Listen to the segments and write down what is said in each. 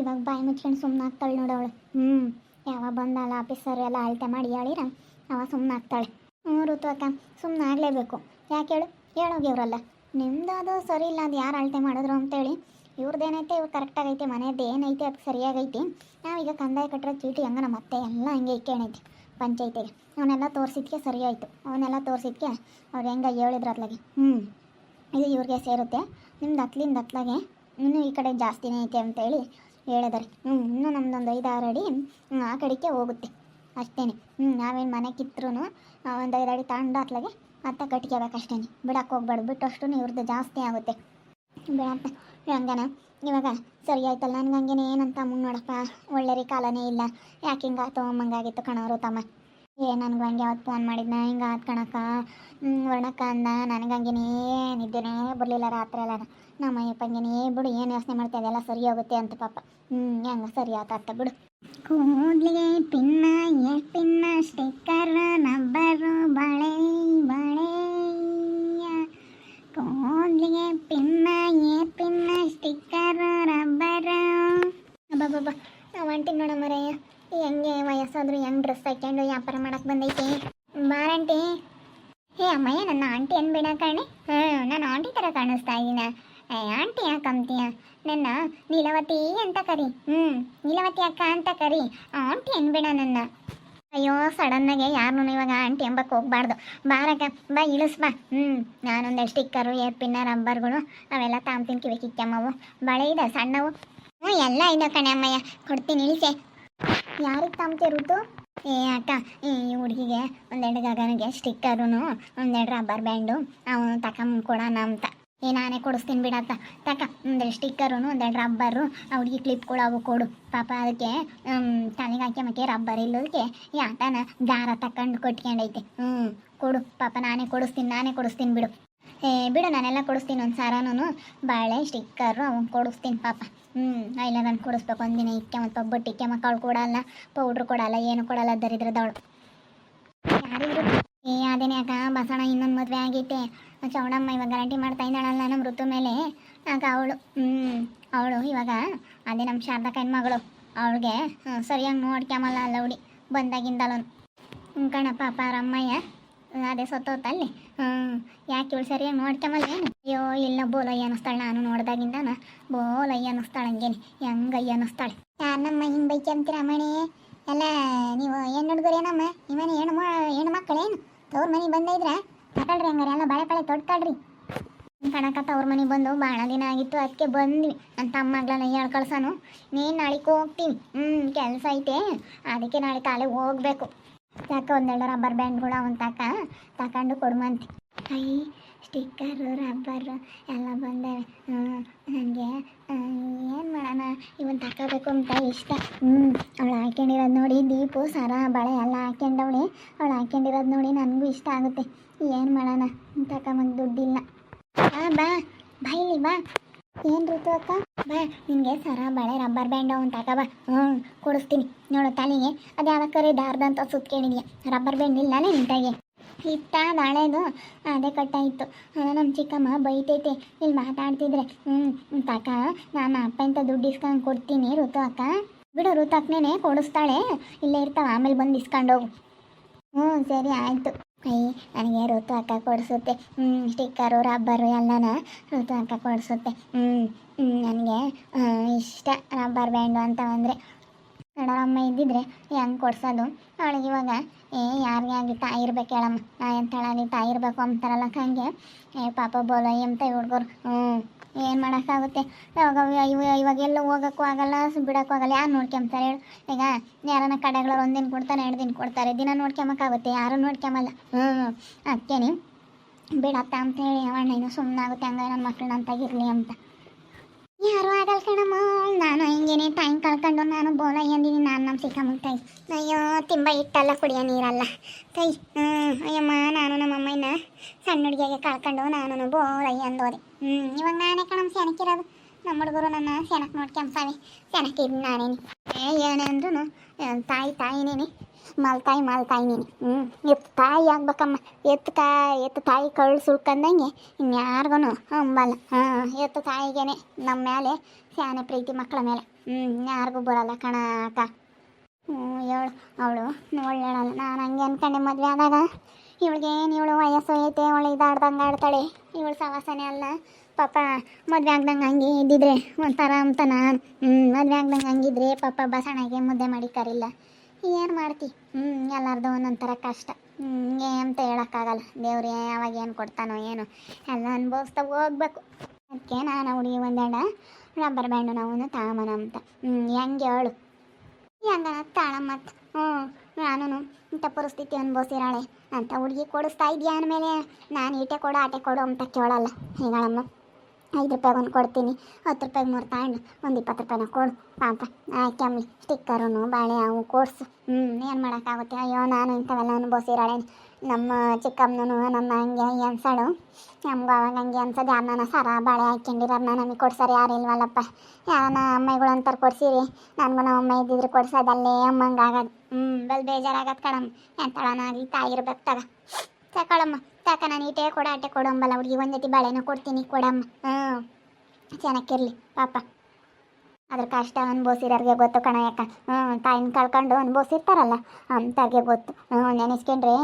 ಇವಾಗ ಬಾಯಿ ಮುಚ್ಕೊಂಡು ಸುಮ್ಮನೆ ಆಗ್ತಾಳೆ ನೋಡವಳು ಹ್ಞೂ ಯಾವಾಗ ಬಂದಾಳ ಆಫೀಸರ್ ಎಲ್ಲ ಅಳತೆ ಮಾಡಿ ಹೇಳಿರ? ಅವ ಸುಮ್ಮನೆ ಆಗ್ತಾಳೆ. ಹ್ಞೂ ಋತು ಅಕ್ಕ ಸುಮ್ಮನೆ ಆಗಲೇಬೇಕು. ಯಾಕೆ ಹೇಳು? ಹೇಳೋಗಿವ್ರಲ್ಲ ನಿಮ್ದು ಅದು ಸರಿ ಇಲ್ಲ ಅದು ಯಾರು ಅಳತೆ ಮಾಡಿದ್ರು ಅಂತೇಳಿ. ಇವ್ರದ್ದೇನೈತೆ ಇವ್ರು ಕರೆಕ್ಟಾಗೈತೆ ಮನೆಯದ್ದು ಏನೈತೆ ಅದು ಸರಿಯಾಗೈತಿ. ನಾವೀಗ ಕಂದಾಯ ಕಟ್ಟಿರೋ ಚೀಟಿ ಹಂಗೆ ನಮ್ಮ ಅತ್ತೆ ಎಲ್ಲ ಹಂಗೆ ಇಕ್ಕೇಣೈತೆ ಪಂಚಾಯತಿಗೆ. ಅವನ್ನೆಲ್ಲ ತೋರಿಸಿದ್ಕೆ ಸರಿ ಆಯಿತು ಅವನ್ನೆಲ್ಲ ತೋರಿಸಿದ್ಕೆ ಅವ್ರು ಹೆಂಗೆ ಹೇಳಿದ್ರು ಅತ್ಲಾಗೆ ಹ್ಞೂ ಇದು ಇವ್ರಿಗೆ ಸೇರುತ್ತೆ. ನಿಮ್ದು ಅತ್ಲಿಂದ ಅತ್ಲಾಗೆ ಇನ್ನೂ ಈ ಕಡೆ ಜಾಸ್ತಿನೇ ಐತೆ ಅಂತೇಳಿ ಹೇಳಿದಾರೆ. ಹ್ಞೂ ಇನ್ನೂ ನಮ್ದೊಂದು ಐದಾರು ಅಡಿ ಆ ಕಡೆಗೆ ಹೋಗುತ್ತೆ. ಅಷ್ಟೇ ಹ್ಞೂ ನಾವೇನು ಮನೆ ಕಿತ್ತರೂ ಒಂದು ಐದು ಅಡಿ ತಗೊಂಡಾತ್ಲಾಗೆ ಮತ್ತೆ ಕಟ್ಕೋಬೇಕು ಅಷ್ಟೇ ಬಿಡಕ್ಕೆ ಹೋಗ್ಬಾರ್ದು ಬಿಟ್ಟು ಅಷ್ಟು ಇವ್ರದ್ದು ಜಾಸ್ತಿ ಆಗುತ್ತೆ. ಬಿಡಪ್ಪ ಹಂಗನ? ಇವಾಗ ಸರಿ ಆಯ್ತಲ್ಲ, ನನಗೆ ಹಂಗೇನೆ ಏನಂತ ಮುಂಗೆ ನೋಡಪ್ಪ ಒಳ್ಳೆ ರೀ ಕಾಲನೇ ಇಲ್ಲ. ಯಾಕೆ ಹಿಂಗಾಯ್ತು ಅಮ್ಮಂಗಾಗಿತ್ತು ಕಣವರು ತಮ್ಮ? ಏ, ನನಗೆ ಹಂಗೆ ಅವತ್ತು ಫೋನ್ ಮಾಡಿದ್ನ? ಹಿಂಗೆ ಆತ್ ಕಣಕ್ಕ. ವರ್ಣಕ್ಕ ಅಂದ. ನನಗೆ ಹಂಗೇನೇ ನಿದ್ದೆನೇ ಬರಲಿಲ್ಲ ರಾತ್ರಿ ಎಲ್ಲ ನಮ್ಮ ಅಯ್ಯಪ್ಪ ಹಂಗೇನೇ, ಬಿಡು, ಏನು ಯೋಚನೆ ಮಾಡ್ತಾ ಇದೆಲ್ಲ ಸರಿ ಹೋಗುತ್ತೆ ಅಂತ ಪಾಪ. ಹ್ಞೂ ಹೆಂಗೆ ಸರಿ ಆತ ಬಿಡು. ಕೂದಲಿಗೆ ಪಿನ್ನ ಎ ಪಿನ್ನ ಸ್ಟಿಕ್ಕರ್ ನಂಬರು ಬಳೆ ಬಳೆಯ ಕೂದಲಿಗೆ ಪಿನ್ನ ಏ ಪಿನ್ನ ಸ್ಟಿಕ್ಕರ್ ರಬ್ಬರ್ ಅಬ್ಬಬ್ಬ ನಾವು ಅಂಟಿ ನೋಡ ಮರಯ್ಯ ಹೆಂಗೆ ವಯಸ್ಸಾದ್ರು ಹೆಂಗೆ ಡ್ರೆಸ್ ಹಾಕ್ಕೊಂಡು ವ್ಯಾಪಾರ ಮಾಡಕ್ಕೆ ಬಂದೈತಿ ಬಾರಂಟಿ ಹೇ ಅಮ್ಮಯ್ಯ ನನ್ನ ಆಂಟಿ ಕಣೆ. ಹ್ಞೂ ನಾನು ಆಂಟಿ ಥರ ಕಾಣಿಸ್ತಾ ಇದ್ದೀನ ಆಂಟಿ ಯಾಕೆ ಅಂತೀಯ ನನ್ನ ನೀಲವತಿ ಅಂತ ಕರಿ. ಹ್ಞೂ ನೀಲವತಿ ಅಕ್ಕ ಅಂತ ಕರಿ. ಆಂಟಿ ಅನ್ಬೇಡ ನನ್ನ. ಅಯ್ಯೋ ಸಡನ್ನಾಗೆ ಯಾರನ್ನೂ ಇವಾಗ ಆಂಟಿ ಎಂಬಕ್ಕೆ ಹೋಗ್ಬಾರ್ದು. ಬಾರಕ್ಕ, ಬಾ, ಇಳಿಸ್, ಬಾ. ಹ್ಞೂ ನಾನೊಂದು ಸ್ಟಿಕ್ಕರು ಏರ್ ಪಿನ್ನ ರಬ್ಬರ್ಗಳು ಅವೆಲ್ಲ ತಾಂಬ್ತೀನಿ ಕಿವಿ ಕಿಕ್ಕಮ್ಮವು ಬಳೆ ಇದೆ, ಸಣ್ಣವು. ಹ್ಞೂ ಎಲ್ಲ ಇದೆ ಕಣೆ ಅಮ್ಮಯ್ಯ. ಕೊಡ್ತೀನಿ, ಇಳಿಸೆ. ಯಾರಿಗೆ ತಾಂಬ್ತೀಯ ಋತು? ಏ ಅಕ್ಕ ಈ ಹುಡುಗಿಗೆ ಒಂದೆರಡು ಗಗನಿಗೆ ಸ್ಟಿಕ್ಕರುನು ಒಂದೆರಡು ರಬ್ಬರ್ ಬ್ಯಾಂಡು ಅವನು ತಕೊಂಡ್ ಕೊಡೋಣ ಅಂತ. ಏ, ನಾನೇ ಕೊಡಿಸ್ತೀನಿ ಬಿಡತ್ತ ತಕ, ಒಂದೆರಡು ಸ್ಟಿಕ್ಕರುನು ಒಂದೆರಡು ರಬ್ಬರು ಆ ಹುಡುಗಿ ಕೂಡ ಅವು ಕೊಡು. ಪಾಪ ಅದಕ್ಕೆ ತಲೆಗೆ ಹಾಕ್ಯಮಕ್ಕೆ ರಬ್ಬರ್ ಇಲ್ಲದಕ್ಕೆ ಆಟನ ದಾರ ತಕೊಂಡು ಕೊಟ್ಕೊಂಡೈತೆ. ಹ್ಞೂ ಕೊಡು. ಪಾಪ ನಾನೇ ಕೊಡಿಸ್ತೀನಿ ನಾನೇ ಕೊಡಿಸ್ತೀನಿ ಬಿಡು. ಏ, ಬಿಡು, ನಾನೆಲ್ಲ ಕೊಡಿಸ್ತೀನಿ ಒಂದು ಸಾರನೂ ಬಾಳೆ ಸ್ಟಿಕ್ಕರು ಅವ್ನು ಕೊಡಿಸ್ತೀನಿ ಪಾಪ. ಹ್ಞೂ ಐಲೆವೆನ್ ಕೊಡಿಸ್ಬೇಕು. ಒಂದಿನ ಇಕ್ಕೆ ಮತ್ತು ಒಬ್ಬಟ್ಟು ಇಕ್ಕೆ ಮಕ್ಕಳು ಕೊಡಲ್ಲ ಪೌಡ್ರ್ ಕೊಡಲ್ಲ, ಏನು ಕೊಡಲ್ಲ, ದರಿದ್ರದವಳು. ಯಾರಿದ್ರು ಏ ಅದೇನೇ ಅಕ್ಕ ಬಸಣ ಇನ್ನೊಂದು ಮದುವೆ ಆಗೈತೆ ಚೌಡಮ್ಮ ಇವಾಗ ಗ್ಯಾರಂಟಿ ಮಾಡ್ತಾ ಇದ್ದಾಳಲ್ಲ ನಮ್ಮ ಋತು ಮೇಲೆ. ಅಕ್ಕ ಅವಳು ಹ್ಞೂ ಅವಳು ಇವಾಗ ಅದೇ ನಮ್ಮ ಶಾರದಾ ಹೆಣ್ಮಗಳು ಅವಳಿಗೆ ಸರಿಯಾಗಿ ನೋಡ್ಕ್ಯಾಮಲ್ಲ ಅಲ್ಲ ಹುಡಿ ಬಂದಾಗಿಂದಲೂ. ಕಣಪ್ಪ, ಪಾಪ, ರಮ್ಮಯ್ಯ. ಅದೇ ಸತ್ತೋತಲ್ಲಿ. ಹ್ಞೂ ಯಾಕೆ ಇವಳು ಸರಿಯಾಗಿ ನೋಡ್ಕೊಂಬಲ್ಲ ಏನು ಅಯ್ಯೋ, ಇಲ್ಲ ಬೋಲಯ್ಯ ಅನ್ನಿಸ್ತಾಳೆ ನಾನು ನೋಡ್ದಾಗಿಂದಾನ. ಬೋಲಯ್ಯ ಅನ್ನಿಸ್ತಾಳೆ ಹಂಗೇನೆ. ಹೆಂಗಯ್ಯ ಅನ್ನಿಸ್ತಾಳೆ ಯಾರನ್ನಮ್ಮ ಹಿಂಗೆ ಬೈಕ್ ಮಣಿ ಎಲ್ಲ ನೀವು ಏನು ಹುಡುಗರೇನಮ್ಮ? ನಿಮ್ಮನೆ ಹೆಣ್ಣು ಮ, ಹೆಣ್ಣು ಮಕ್ಕಳೇನು? ತವ್ರ ಮನೆಗೆ ಬಂದೈದ್ರ ತಗೊಳ್ರಿ ಹಂಗಾರೆ, ಎಲ್ಲ ಬಾಳೆ ಪಳೆ ತೊಡ್ತಾಳ್ರಿ ಕಣಕ ತವ್ರ ಮನೆಗೆ ಬಂದು ಭಾಳ ದಿನ ಆಗಿತ್ತು ಅದಕ್ಕೆ ಬಂದ್ವಿ. ನನ್ನ ತಮ್ಮಗ್ಲನ್ನ ಹೇಳಿ ಕಳ್ಸನು ನೀನು ನಾಳೆಗೆ ಹೋಗ್ತೀನಿ. ಹ್ಞೂ ಕೆಲಸ ಐತೆ. ಅದಕ್ಕೆ ನಾಳೆ ಕಾಲೇಜ್ ಹೋಗ್ಬೇಕು. ಯಾಕೆ ಒಂದೆರಡು ರಬ್ಬರ್ ಬ್ಯಾಂಡ್ಗಳು ಅವನ್ ತಕ, ತಕೊಂಡು ಕೊಡುವಂತೆ ಕೈ ಸ್ಟಿಕ್ಕರ್ ರಬ್ಬರು ಎಲ್ಲ ಬಂದೆ ನನಗೆ ಏನು ಮಾಡೋಣ? ಇವನ್ ತಗೋಬೇಕು ಅಂತ ಇಷ್ಟ. ಹ್ಞೂ ಅವಳು ಹಾಕೊಂಡಿರೋದು ನೋಡಿ, ದೀಪು, ಸರ, ಬಳೆ ಎಲ್ಲ ಹಾಕೊಂಡವಳಿ ಅವಳು ಹಾಕೊಂಡಿರೋದು ನೋಡಿ ನನಗೂ ಇಷ್ಟ ಆಗುತ್ತೆ. ಏನು ಮಾಡೋಣ? ತಗೊಂಬಂದು ದುಡ್ಡಿಲ್ಲ. ಬಾ ಬಾ ಬಾ ಇಲ್ಲಿ ಬಾ. ಏನು ಋತು ಅಕ್ಕ? ಬಾ, ನಿನಗೆ ಸರ, ಬಳೆ ರಬ್ಬರ್ ಬ್ಯಾಂಡ್ ತಗೋ ಬಾ. ಹ್ಞೂ ಕೊಡಿಸ್ತೀನಿ. ನೋಡು ತಲೆಗೆ. ಅದು ಯಾವ ಕರೆ? ದಾರ್ದಂತ ಸುತ್ಕೊಂಡಿದ್ಯಾ ರಬ್ಬರ್ ಬ್ಯಾಂಡ್ ಇಲ್ಲ ನಿಂತಾಗೆ. ಇತ್ತ ನಾಳೆದು ಅದೇ ಕಟ್ಟಾಯಿತ್ತು ನಮ್ಮ ಚಿಕ್ಕಮ್ಮ ಬೈತೈತೆ. ಇಲ್ಲಿ ಮಾತಾಡ್ತಿದ್ರೆ. ಹ್ಞೂ ತಕ, ನಾನು ಅಪ್ಪ ಅಂತ ದುಡ್ಡು ಇಸ್ಕೊಂಡು ಕೊಡ್ತೀನಿ ಋತು ಅಕ್ಕ. ಬಿಡು ಋತು ಅಕ್ಕನೇ ಕೊಡಿಸ್ತಾಳೆ. ಇಲ್ಲೇ ಇರ್ತಾವ, ಆಮೇಲೆ ಬಂದು ಇಸ್ಕೊಂಡೋಗು ಹ್ಞೂ ಸರಿ, ಆಯಿತು. ಅಯ್ಯ, ನನಗೆ ಋತು ಅಕ್ಕ ಕೊಡಿಸುತ್ತೆ. ಹ್ಞೂ ಸ್ಟಿಕ್ಕರು ರಬ್ಬರು ಎಲ್ಲನ ಋತು ಅಕ್ಕ ಕೊಡಿಸುತ್ತೆ. ಹ್ಞೂ ನನಗೆ ಇಷ್ಟ ರಬ್ಬರ್ ಬ್ಯಾಂಡು ಅಂತ ಅಂದರೆ. ಕಡರಮ್ಮ ಇದ್ದಿದ್ರೆ ಹೆಂಗೆ ಕೊಡ್ಸೋದು? ಅವಳಿಗೆ ಇವಾಗ, ಏ, ಯಾರಿಗೆ ಆಗಿ ತಾಯಿ ಇರ್ಬೇಕು ಹೇಳಮ್ಮ. ನಾ ತಾಯಿ ಇರಬೇಕು ಅಂತಾರಲ್ಲ ಹಂಗೆ ಏ, ಪಾಪ ಬೋಲ ಎಂತ ಹುಡ್ಗರು. ಹ್ಞೂ ಏನು ಮಾಡೋಕ್ಕಾಗುತ್ತೆ? ಇವ ಇವಾಗ ಎಲ್ಲೂ ಹೋಗೋಕ್ಕೂ ಆಗಲ್ಲ, ಬಿಡೋಕ್ಕೂ ಆಗಲ್ಲ. ಯಾರು ನೋಡ್ಕೊಂತಾರೆ ಹೇಳು? ಈಗ ಯಾರನ್ನ ಕಡೆಗಳು ಒಂದಿನ ಕೊಡ್ತಾರೆ ಎರಡು ದಿನ ಕೊಡ್ತಾರೆ. ದಿನ ನೋಡ್ಕೊಂಬಕ್ಕಾಗುತ್ತೆ ಯಾರು ನೋಡ್ಕೊಂಬಲ್ಲ ಹ್ಞೂ ಅದಕ್ಕೇನೆ ಬಿಡತ್ತ ಅಂತ ಹೇಳಿ ಅವಣ್ಣ ಇನ್ನು ಸುಮ್ಮನಾಗುತ್ತೆ ಹಂಗೆ ನನ್ನ ಮಕ್ಕಳನ್ನ ನನ್ನ ತೆಗಿರ್ಲಿ ಅಂತ. ಯಾರು ಆಗಲ್ಲ ನಾನು ಬೋಲ ಎಂದಿನಿ, ನಾನು ನಮ್ಮ ಸಿಕ್ಕಮ್ಮ ತಾಯಿ ಅಯ್ಯೋ, ತಿಂಬ ಇಟ್ಟಲ್ಲ ಕುಡಿಯೋ ನೀರಲ್ಲ. ತಾಯಿ ಅಯ್ಯಮ್ಮ, ನಾನು ನಮ್ಮ ಅಮ್ಮನ ಸಣ್ಣ ಹುಡುಗಿಯಾಗೆ ಕಳ್ಕೊಂಡು ನಾನು ಬೋಲ ಎಂದೋದೆ. ಹ್ಞೂ ಇವಾಗ ನಾನೇ ಕಣಮ್ ಸೆನಕ್ಕಿರೋದು ನಮ್ಮ ಹುಡುಗರು ನನ್ನ ಸೆನಕ್ ನೋಡ್ಕೊಂಬಾವೆ ಸೆನಕ್ಕಿದ್ದು ನಾನೇನಿ. ಏ, ಏನೇ ಅಂದ್ರೂ ತಾಯಿ, ತಾಯಿನೇನೆ. ಮಲ್ತಾಯಿ ಮಲ್ತಾಯಿ ನೀನು ಹ್ಞೂ ಎತ್ತು ತಾಯಿ ಆಗ್ಬೇಕಮ್ಮ. ಎತ್ತು ತಾಯಿ ಎತ್ತು ತಾಯಿ ಕಳ್ಳು ಸುಳ್ಕಂದಂಗೆ ಇನ್ಯಾರಿಗೂ ಅಂಬಲ್ಲ ಹಾಂ ಎತ್ತು ತಾಯಿಗೇನೆ ನಮ್ಮ ಮೇಲೆ ಸ್ಯಾನೆ ಪ್ರೀತಿ ಮಕ್ಕಳ ಮೇಲೆ. ಹ್ಞೂ ಯಾರಿಗೂ ಬರಲ್ಲ ಕಣ ಅಕ್ಕ. ಹ್ಞೂ ಇವಳು, ಅವಳು ಒಳ್ಳೆಯಳಲ್ಲ ನಾನು ಹಂಗೆ ಅನ್ಕೊಂಡೆ ಮದುವೆ ಆದಾಗ. ಇವಳಿಗೆ ಏನು ಇವಳು ವಯಸ್ಸು ಐತೆ, ಅವಳು ಇದಾಡ್ದಂಗೆ ಆಡ್ತಾಳೆ. ಇವಳು ಸವಾಸನೆ ಅಲ್ಲ. ಪಾಪ, ಮದುವೆ ಆಗ್ದಂಗೆ ಹಂಗೆ ಇದ್ದಿದ್ರೆ ಒಂಥರ ಅಂತ ನಾನು ಹ್ಞೂ ಮದುವೆ ಆಗ್ದಂಗೆ ಹಂಗಿದ್ರೆ ಪಾಪ ಬಸಣಗೆ ಮುದ್ದೆ ಮಾಡಿ ಕರಿಲ್ಲ. ಏನು ಮಾಡ್ತಿ? ಹ್ಞೂ ಎಲ್ಲರದು ಒಂದೊಂಥರ ಕಷ್ಟ. ಹ್ಞೂ ಅಂತ ಹೇಳೋಕ್ಕಾಗಲ್ಲ. ದೇವ್ರು ಯಾವಾಗ ಏನು ಕೊಡ್ತಾನೋ ಏನೋ ಎಲ್ಲ ಅನುಭವಿಸ್ತಾ ಹೋಗ್ಬೇಕು. ಅದಕ್ಕೆ ನಾನು ಹುಡುಗಿ ಒಂದೆರಡ ರಬ್ಬರ್ ಬ್ಯಾಂಡು ನಾವು ತಾಮನ ಅಂತ. ಹ್ಞೂ ಹೆಂಗೆ ಹೇಳು. ಹೆಂಗ ತಾಳಮ್ಮ ಹ್ಞೂ ನಾನು ಇಂಥ ಪರಿಸ್ಥಿತಿ ಅನುಭವಿಸಿರಾಳೆ ಅಂತ ಹುಡುಗಿ ಕೊಡಿಸ್ತಾ ಇದೆಯಾ ಅಂದಮೇಲೆ ನಾನು ಈಟೆ ಕೊಡು, ಆಟೆ ಕೊಡು ಅಂತ ಕೇಳಲ್ಲ. ಹೇಗಳಮ್ಮ, ಐದು ರೂಪಾಯಿಗೆ ಒಂದು ಕೊಡ್ತೀನಿ. ಹತ್ತು ರೂಪಾಯಿಗೆ ಮೂರು ತಗೊಂಡು ಒಂದು ಇಪ್ಪತ್ತು ರೂಪಾಯಿನ ಕೊಡು. ಪಾಪ ಕೆಮ್ಮಿ ಸ್ಟಿಕ್ಕರು ಬಾಳೆ ಅವು ಕೊಡ್ಸು. ಹ್ಞೂ ಏನು ಮಾಡೋಕ್ಕಾಗುತ್ತೆ? ಅಯ್ಯೋ, ನಾನು ಇಂಥವೆಲ್ಲ ಅನುಭವಿಸಿರಾಳೆ ನಮ್ಮ ಚಿಕ್ಕಮ್ಮನೂ ನಮ್ಮ ಹಂಗೆ ಅನ್ಸಾಳು. ನಮ್ಗೆ ಅವಾಗ ಹಂಗೆ ಅನ್ಸೋದು ಯಾರನ್ನ ಸರ ಬಾಳೆ ಹಾಕ್ಕೊಂಡಿರೋರ್ನ ನಮಗೆ ಕೊಡ್ಸಾರ ಯಾರು ಇಲ್ವಲ್ಲಪ್ಪ. ಯಾರನ್ನ ಅಮ್ಮಗಳು ಅಂತಾರೆ ಕೊಡ್ಸಿರಿ. ನನಗೂ ನಮ್ಮ ಅಮ್ಮ ಇದ್ದಿದ್ರೆ ಕೊಡ್ಸೋದಲ್ಲೇ ಅಮ್ಮಂಗೆ ಆಗೋದು. ಹ್ಞೂ ಬಲ್ ಬೇಜಾರಾಗತ್ತೆ ಕಣಮ್ಮ. ಎಂತಳನಾಗಲಿ ತಾಯಿರ್ಬೇಕು ತಗ. ತಕೊಳಮ್ಮ ತಾಕ ನಾನು ಈಟೆ ಕೊಡ, ಆಟೆ ಕೊಡಂಬಲ್ಲ ಹುಡುಗಿ. ಒಂದು ಜೊತೆ ಬಾಳೆನೂ ಕೊಡ್ತೀನಿ, ಕೊಡಮ್ಮ. ಹ್ಞೂ ಚೆನ್ನಾಗಿರಲಿ ಪಾಪ. ಅದ್ರ ಕಷ್ಟ ಅನ್ಭವಿಸಿರೋರಿಗೆ ಗೊತ್ತು ಕಣ ಯಾಕ ಹ್ಞೂ ತಾಯಿನ ಕಳ್ಕೊಂಡು ಅನ್ಭವಿಸಿರ್ತಾರಲ್ಲ ಗೊತ್ತು. ಹ್ಞೂ ನೆನೆಸ್ಕೊಂಡ್ರೆ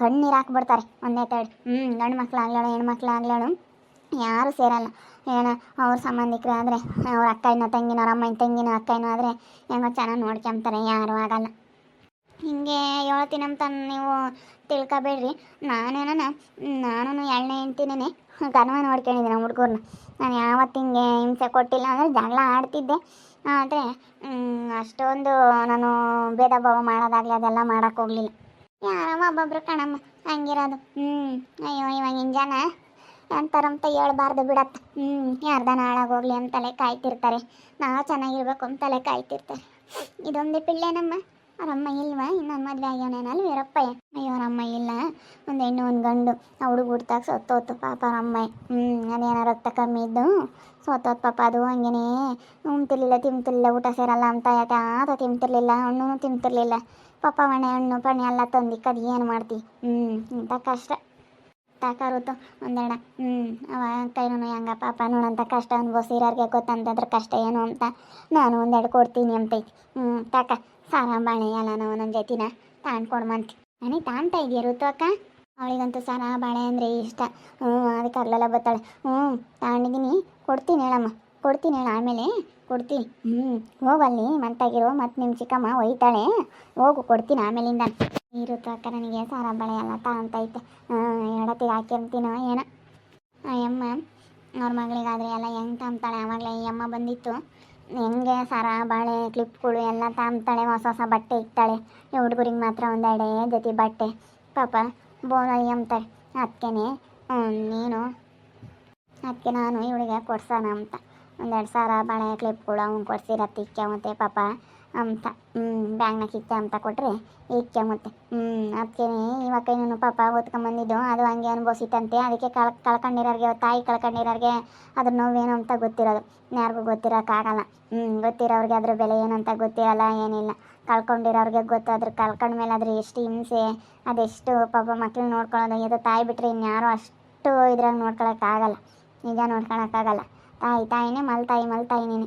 ಕಣ್ಣೀರು ಹಾಕ್ಬಿಡ್ತಾರೆ ಒಂದೇ ತಡಿ. ಹ್ಞೂ ಗಂಡು ಮಕ್ಳು ಹೆಣ್ಣು ಹೆಣ್ಮಕ್ಳು ಆಗ್ಲೇಳು ಯಾರು ಸೇರಲ್ಲ. ಏನ, ಅವ್ರ ಸಂಬಂಧಿಕರು ಆದರೆ, ಅವ್ರ ಅಕ್ಕಯ್ಯನ, ತಂಗಿನ, ಅವ್ರ ಅಮ್ಮನ ತಂಗಿನ, ಅಕ್ಕಯ್ಯನೋ ಆದರೆ, ಹೆಂಗೋ ಚೆನ್ನಾಗಿ ನೋಡ್ಕೊಂತಾರೆ, ಯಾರೂ ಆಗಲ್ಲ. ಹಿಂಗೆ ಹೇಳ್ತೀನಂತ ನೀವು ತಿಳ್ಕೊಬೇಡ್ರಿ. ನಾನೇನ ನಾನು ಎಳ್ಳೆ ಹೆಂಡ್ತಿನೇ ಗನವ ನೋಡ್ಕೊಂಡಿದ್ದೆ ನಮ್ಮ ಹುಡುಗರನ್ನ ನಾನು ಯಾವತ್ತು ಹಿಂಸೆ ಕೊಟ್ಟಿಲ್ಲ ಅಂದರೆ ಜಗಳ ಆಡ್ತಿದ್ದೆ. ಆದರೆ ಅಷ್ಟೊಂದು ನಾನು ಭೇದ ಭಾವ ಮಾಡೋದಾಗಲಿ ಅದೆಲ್ಲ ಹೋಗಲಿಲ್ಲ. ಯಾರಮ್ಮ ಒಬ್ಬೊಬ್ರು ಕಣಮ್ಮ, ಹಂಗಿರೋದು. ಹ್ಞೂ ಅಯ್ಯೋ, ಇವಾಗ ಜನ ಅಂತಾರಂತ ಹೇಳ್ಬಾರ್ದು ಬಿಡತ್ತ. ಹ್ಞೂ ಯಾರ್ದಾನ ಹಾಳಾಗೋಗ್ಲಿ ಅಂತಲೇ ಕಾಯ್ತಿರ್ತಾರೆ. ನಾವು ಚೆನ್ನಾಗಿರ್ಬೇಕು ಅಂತಲೇ ಕಾಯ್ತಿರ್ತಾರೆ. ಇದೊಂದು ಪಿಳ್ಳೆ ನಮ್ಮ ಅವರಮ್ಮ ಇಲ್ವಾ ಇನ್ನೊಂದು ಮದುವೆ ಆಗ್ಯವನೇನಲ್ಲ ವೀರಪ್ಪಯ್ಯ. ಅಯ್ಯೋ ಅಮ್ಮ ಇಲ್ಲ ಒಂದು ಹೆಣ್ಣು, ಒಂದು ಗಂಡು. ಆ ಹುಡುಗ ಹುಡ್ತಾಗ ಸತ್ತೋತು ಪಾಪ ಅವರಮ್ಮ ಹ್ಞೂ ಅದೇನೋ ರಕ್ತ ಕಮ್ಮಿ ಇದ್ದು ಸತ್ತೋತು ಪಾಪ ಅದು, ಹಂಗೇನೆ. ಉಮ್ತಿರ್ಲಿಲ್ಲ ತಿಂತಿರ್ಲಿಲ್ಲ, ಊಟ ಸೇರಲ್ಲ ಅಂತ ಯಾಕೆ ಆತ ತಿಂತಿರ್ಲಿಲ್ಲ ಹಣ್ಣು ತಿಂತಿರ್ಲಿಲ್ಲ. ಪಾಪ ಮಣೆ ಹಣ್ಣು, ಪಣ್ಣೆ ಎಲ್ಲ ತಂದಿಕ್ಕದು ಏನು ಮಾಡ್ತಿ? ಹ್ಞೂ ಇಂಥ ಕಷ್ಟ. ತಾಕಾರುತ್ತು ಒಂದೆರಡ. ಹ್ಞೂ ಅವ ಕೈನೂ ಹೆಂಗ ಪಾಪ ನೋಡಂತ ಕಷ್ಟ ಅನ್ಭವಿಸಿರೋರಿಗೆ ಗೊತ್ತಂತಂದ್ರೆ ಕಷ್ಟ ಏನು ಅಂತ ನಾನು ಒಂದೆರಡು ಕೊಡ್ತೀನಿ ಅಂತೈತಿ. ಹ್ಞೂ ತಾಕ. ಸಾರ ಅಲ್ಲ ನಾವು ನನ್ನ ಜೊತಿನ. ತಾಂಡ್ಕೊಡ್ಮಂತ ನನಗೆ ತಾಣ್ತಾ ಇದೆಯಾ ಋತು ಅಕ್ಕ? ಅವಳಿಗಂತೂ ಸಾರಾ ಬಾಳೆ ಅಂದರೆ ಇಷ್ಟ. ಹ್ಞೂ ಅದಕ್ಕೆ ಅಲ್ಲೆಲ್ಲ ಬರ್ತಾಳೆ ಹ್ಞೂ ತಾಂಡಿದ್ದೀನಿ ಕೊಡ್ತೀನಿ ಹೇಳಮ್ಮ. ಕೊಡ್ತೀನಿ ಹೇಳ, ಆಮೇಲೆ ಕೊಡ್ತೀನಿ. ಹ್ಞೂ ಹೋಗಲ್ಲಿ ಮಂತಾಗಿರೋ, ಮತ್ತು ನಿಮ್ಮ ಚಿಕ್ಕಮ್ಮ ಒಯ್ತಾಳೆ. ಹೋಗು, ಕೊಡ್ತೀನಿ ಆಮೇಲಿಂದ. ಇರುತ್ತ ಅಕ್ಕ ನನಗೆ ಸಾರ ಬಳೆ ಎಲ್ಲ ತಗೊಂತೈತೆ ಎಡತಿಗೆ ಹಾಕ್ಯಂತೀನೋ ಏನೋ. ಅಮ್ಮ ಅವ್ರ ಮಗಳಿಗಾದರೆ ಎಲ್ಲ ಹೆಂಗೆ ತಾಂಬ್ತಾಳೆ? ಆವಾಗಲೇ ಈ ಅಮ್ಮ ಬಂದಿತ್ತು. ಹೆಂಗೆ ಸರ, ಬಾಳೆ, ಕ್ಲಿಪ್ಗಳು ಎಲ್ಲ ತಾಂಬ್ತಾಳೆ ಹೊಸ ಹೊಸ ಬಟ್ಟೆ ಇಕ್ತಾಳೆ. ಈ ಹುಡುಗರಿಗೆ ಮಾತ್ರ ಒಂದೆಡೆ ಜೊತೆ ಬಟ್ಟೆ. ಪಾಪ ಬೋನ ಅಂತಾರೆ ಅದಕ್ಕೇನೆ ನೀನು ಅದಕ್ಕೆ ನಾನು ಇವಳಿಗೆ ಕೊಡ್ಸೋಣ ಅಂತ. ಒಂದೆರಡು ಸಾವಿರ ಬಾಳೆ, ಕ್ಲಿಪ್ಗಳು ಅವ್ನು ಕೊಡ್ಸಿರ ತಿಕ್ಕ ಮತ್ತೆ ಪಾಪ ಅಂತ. ಹ್ಞೂ ಬ್ಯಾಂಗ್ನ ಕಿಕ್ಕ ಅಂತ ಕೊಟ್ಟರೆ ಇಕ್ಕೆ ಮತ್ತೆ ಹ್ಞೂ ಅದಕ್ಕೆ ಇವಾಗ ಕೈನೂ ಪಾಪ ಓದ್ಕೊಂಬಂದಿದ್ದು, ಅದು ಹಂಗೆ ಅನುಭವಿಸಿತಂತೆ ಅದಕ್ಕೆ ಕಳ್, ಕಳ್ಕೊಂಡಿರೋರಿಗೆ ತಾಯಿ ಕಳ್ಕೊಂಡಿರೋರಿಗೆ ಅದ್ರ ನೋವೇನು ಅಂತ ಗೊತ್ತಿರೋದು. ಯಾರಿಗೂ ಗೊತ್ತಿರೋಕ್ಕಾಗಲ್ಲ. ಹ್ಞೂ ಗೊತ್ತಿರೋರಿಗೆ ಅದ್ರ ಬೆಲೆ ಏನಂತ ಅಂತ ಗೊತ್ತಿರಲ್ಲ, ಏನಿಲ್ಲ. ಕಳ್ಕೊಂಡಿರೋರಿಗೆ ಗೊತ್ತು, ಅದ್ರ ಕಳ್ಕೊಂಡ್ಮೇಲೆ ಅದ್ರ ಎಷ್ಟು ಹಿಂಸೆ, ಅದೆಷ್ಟು ಪಾಪ ಮಕ್ಳು ನೋಡ್ಕೊಳ್ಳೋದು ಇದು ತಾಯಿ ಬಿಟ್ಟರೆ ಇನ್ಯಾರು ಅಷ್ಟು ಇದ್ರಾಗ ನೋಡ್ಕೊಳಕ್ಕಾಗಲ್ಲ. ನಿಜ ನೋಡ್ಕೊಳಕ್ಕಾಗಲ್ಲ. ತಾಯಿ, ತಾಯಿನೇ ಮಲ್ ನೀನು